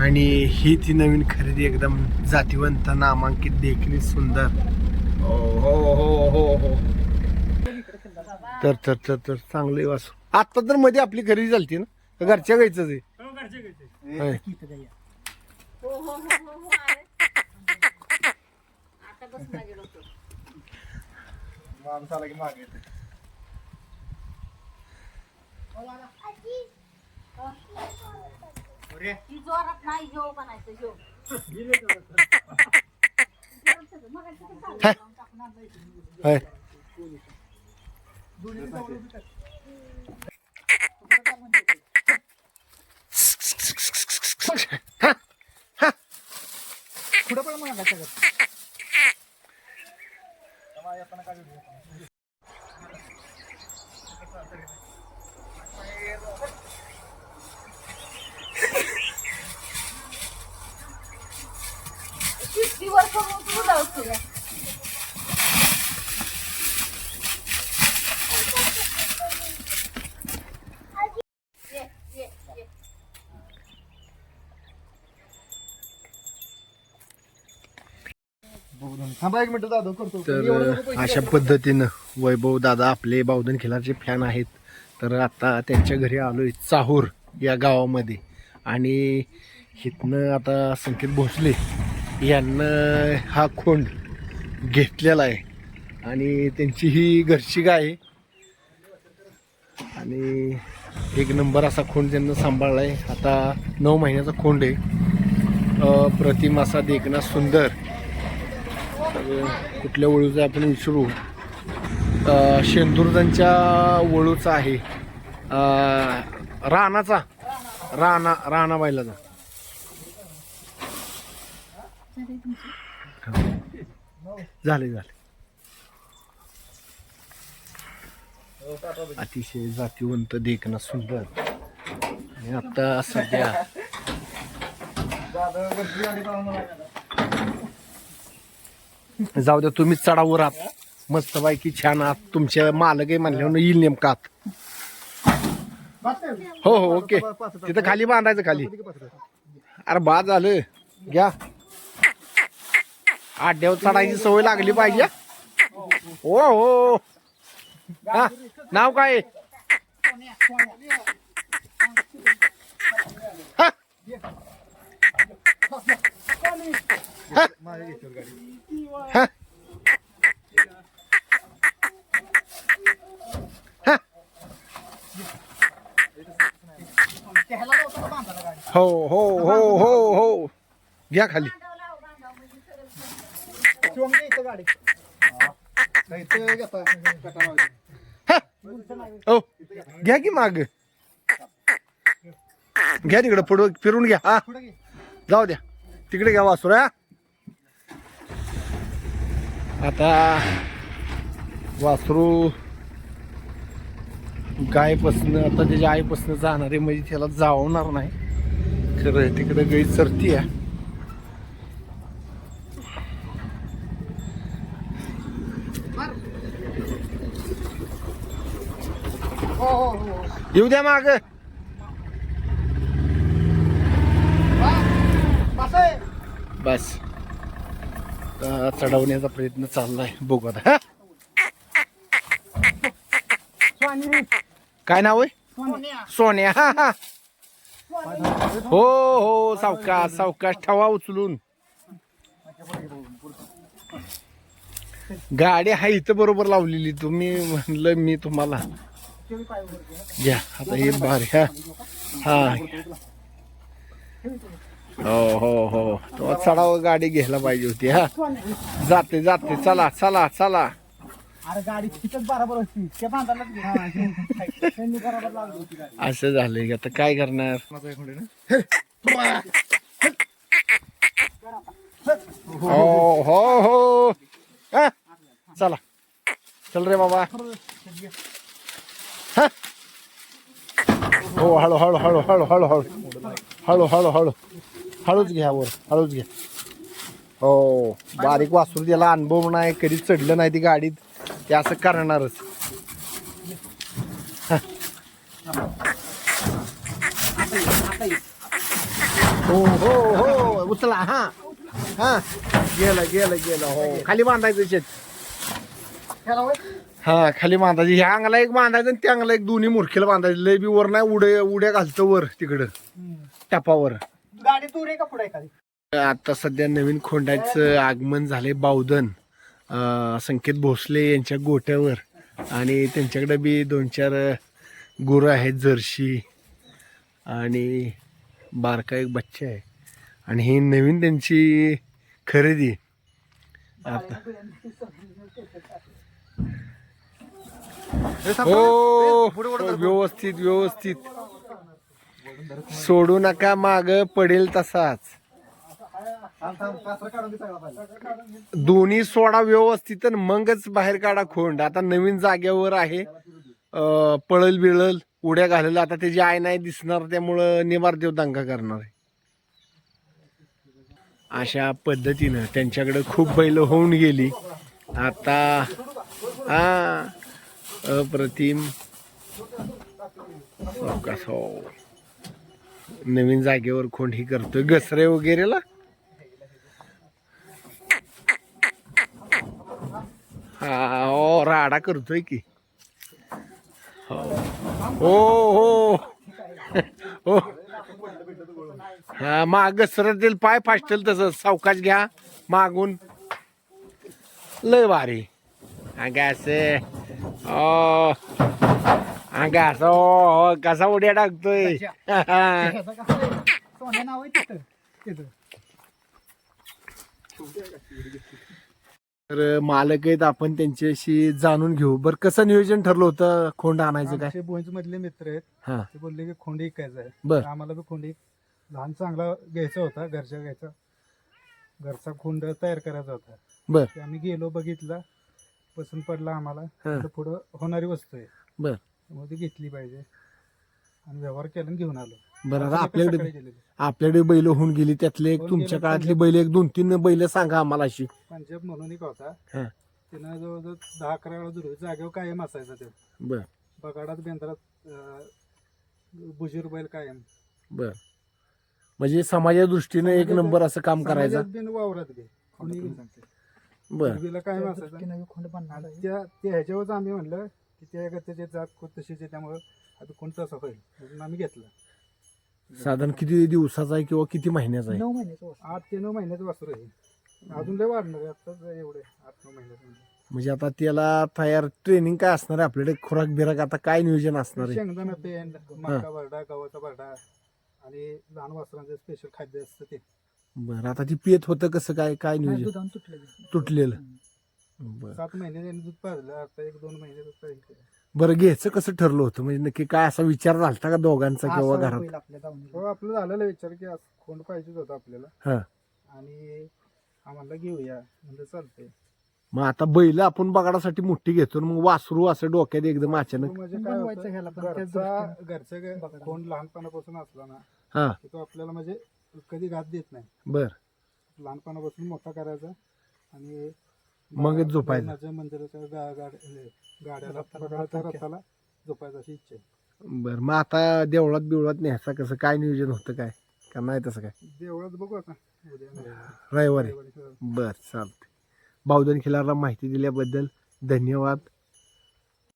आणि ही ती नवीन खरेदी एकदम जातीवंत नामांकित देखणी सुंदर. हो हो हो हो हो. तर तर तर तर चांगलं वासू आता तर मध्ये आपली खरेदी झालती ना? का घरच्या गायचंच आहे. ही जोरात नाही जेव बनायचं जेव होय. थांबा एक मिनिट दादा करतो. तर अशा पद्धतीनं वैभव दादा आपले बावधन खिलारचे फॅन आहेत तर आता त्यांच्या घरी आलोय चाहूर या गावामध्ये. आणि इथनं आता संकेत भोसले यांना हा खोंड घेतलेला आहे. आणि त्यांची ही घरची गाय आहे. आणि एक नंबर असा खोंड त्यांना सांभाळला आहे. आता नऊ महिन्याचा खोंड आहे. प्रतिम असा देखना सुंदर. कुठल्या वळूचा आपण विचारू? शेंदुर्जांच्या वळूचा आहे. रानाचा. राणा राणा बैलाचा झाले झाले. अतिशय जातीवंत देखणं सुंदर. आणि आता सध्या जाऊ द्या तुम्हीच चढावर आहात मस्त बायकी छान आहात. तुमच्या मालक आहे म्हणल्यावर येईल नेमका आत. हो हो ओके. तिथं खाली बांधायचं खाली. अरे बाद झालं. घ्या. आड्यावर चढायची सवय लागली पाहिजे. हो हो. नाव काय? हो. हो हो हो हो. घ्या खाली. शिवम इथं गाडी घेता घ्या की माग. घ्या तिकडं पुढं फिरून घ्या. हा. पुढे घे जाऊ द्या. तिकडे घ्या वासुरा. आता वासरू गायपासनं आता त्याच्या आईपासनं जाणार आहे म्हणजे त्याला जावणार नाही. खरं तिकडे गाई चरती आहे. हो हो हो येऊ द्या माग. बस. चढवण्याचा प्रयत्न चाललाय. बघू आता. काय नाव आहे? सोन्या. हा, हा. हो हो सावकाश सावकाश. ठेवा उचलून. गाडी आहे इथं बरोबर लावलेली. तुम्ही म्हणलं मी तुम्हाला घ्या आता हे बार ह्या हा. हो हो हो. तो चढाव गाडी घ्यायला पाहिजे होती हा. जाते जाते. चला चला चला. अरे गाडी तिथंच बरोबर त्या बरोबर होती गाडी. असं झालंय आता काय करणार. हो हो हो. हा? चला. चल रे बाबा. हो हळू हळू हळू हळू हळू हळू हळू हळू हळू हळूच घ्या वर हळूच घ्या हो बारीक वासरू त्याला अनुभव नाही कधी चढलं नाही ती गाडीत ते असं करणारच हो हो हो उचला हा हा गेलं गेलं गेलं हो खाली बांधायचं शेत हा खाली बांधायची. ह्या अंगाला एक बांधायचं आणि त्या अंगाला एक दोन्ही मुरखेला बांधायचं. लय बी वर नाही उडे उड्या घालतं वर तिकडं. टपावर. गाडी दूर आहे का पुढे एखादी? आता सध्या नवीन खोंडाचं आगमन झाले बावधन. अं, संकेत भोसले यांच्या गोट्यावर. आणि त्यांच्याकडे बी दोन चार गुरं आहेत जर्शी. आणि बारका एक बच्चा आहे. आणि ही नवीन त्यांची खरेदी. आता हो व्यवस्थित व्यवस्थित. सोडू नका माग पडेल तसाच. दोन्ही सोडा व्यवस्थित मगच बाहेर काढा खोंड. आता नवीन जागेवर आहे. पळल बिळल उड्या घालेल. आता त्याची आय नाही दिसणार त्यामुळं निवार देव दंगा करणार आहे. अशा पद्धतीनं त्यांच्याकडे खूप बैल होऊन गेली. आता हा. अप्रतिम सावकाश हो नवीन जागेवर खोंड ही करतोय. घसरे वगैरेला? हा हो राडा करतोय की. हो. हो हो. हो. हा. माग घसरतील पाय फासतील तसं. सावकाश घ्या. मागून. लय भारी. गॅस ओ अंगास ओ कसा उड्या टाकतोय. सोन्या नाव आहे तिथं तिथं. तर मालक आहेत आपण त्यांच्याशी जाणून घेऊ. बरं कसं नियोजन ठरलं होतं खोंड आणायचं काय? आमचे मधले मित्र आहेत. हा. ते बोलले की खोंडी ऐकायचं आहे. बर. आम्हाला बी खोंडी लहान चांगला घ्यायचा होता घरच्या घ्यायचा. घरचा खोंड तयार करायचा होता. बर. ते आम्ही गेलो बघितला. पसंत पडला आम्हाला. हा. तर पुढं होणारी वस्तू आहे. बर. त्यामुळे ती घेतली पाहिजे. आणि व्यवहार केला आणि घेऊन आलो. बरं आता सकाळी आपल्याकडे गेलेलो. आपल्याकडे बैल होऊन गेली त्यातले एक होऊन तुमच्या गेले, काळातली. बैल एक दोन तीन बैल सांगा आम्हाला अशी. पंजाब म्हणून एक होता. हा. त्यानं जवळजवळ दहा अकरा वेळा दुर्वी जागेवर कायम असायचा ते. बर. बगाडात बेंद्रात अं, बुजीर बैल कायम. बर. म्हणजे समाजा दृष्टीने एक नंबर असं काम करायचं. समाजात बिन वावरात कोणी बी. बर. दुर्बीला कायम असायचा त्या त्या ह्याच्यावरच आम्ही म्हणलं की त्या त्याची जात खूप तशीच आहे त्यामुळं आता कोणतं असं होईल. म्हणून आम्ही घेतलं. साधारण किती दिवसाचा आहे किंवा किती महिन्याचा आहे? नऊ महिन्याचं आठ ते नऊ महिन्याचं वासरू आहे. अजून लय वाढणार आहे. आताच एवढे. आठ नऊ महिन्याचं म्हणजे. म्हणजे आता त्याला तयार ट्रेनिंग काय असणार आहे? आपल्याकडे खुराक बिराक आता काय नियोजन असणार आहे? शेंगदाणा पेंड मका भरडा गव्हाचा भरडा आणि लहान वासरांचं स्पेशल खाद्य असतं ते. बरं आता ती पेत होतं कसं काय काय नियोजन? दुधान तुटलेलं. तुटलेलं. बरं. सात महिने त्यांनी दूध पाजलं आता एक दोन महिने दूध पाहिजे बरं घ्यायचं कसं ठरलं होतं? म्हणजे नक्की काय असा विचार झालता का दोघांचा किंवा घरात? हो आपलं झालेला विचार की असं खोंड पाहिजेच होता आपल्याला. हा. आणि आम्हाला घेऊया म्हणजे चालतंय. मग आता बैल आपण बगाडासाठी मोठी घेतो आणि मग वासरू असं डोक्यात एकदम अचानक तो म्हणजे काय होतं, घरचा घरच्या ग- खोंड लहानपणापासून असला ना हा. की तो आपल्याला म्हणजे कधी घात देत नाही. बर. लहानपणापासून मोठा करायचा आणि मगच झोपायचं. मंदिराच्या गा- गाड- हे, गाड्याला रथाला झोपायचं अशी इच्छा आहे. बर मग आता देवळात बिवळात न्यायचा कसं? काय नियोजन होतं काय? का नाही तसं काय? देवळात बघू आता. उद्या नाही. रविवारी. रविवारी सगळं. बर चालते बावधन खिलारला माहिती दिल्याबद्दल धन्यवाद.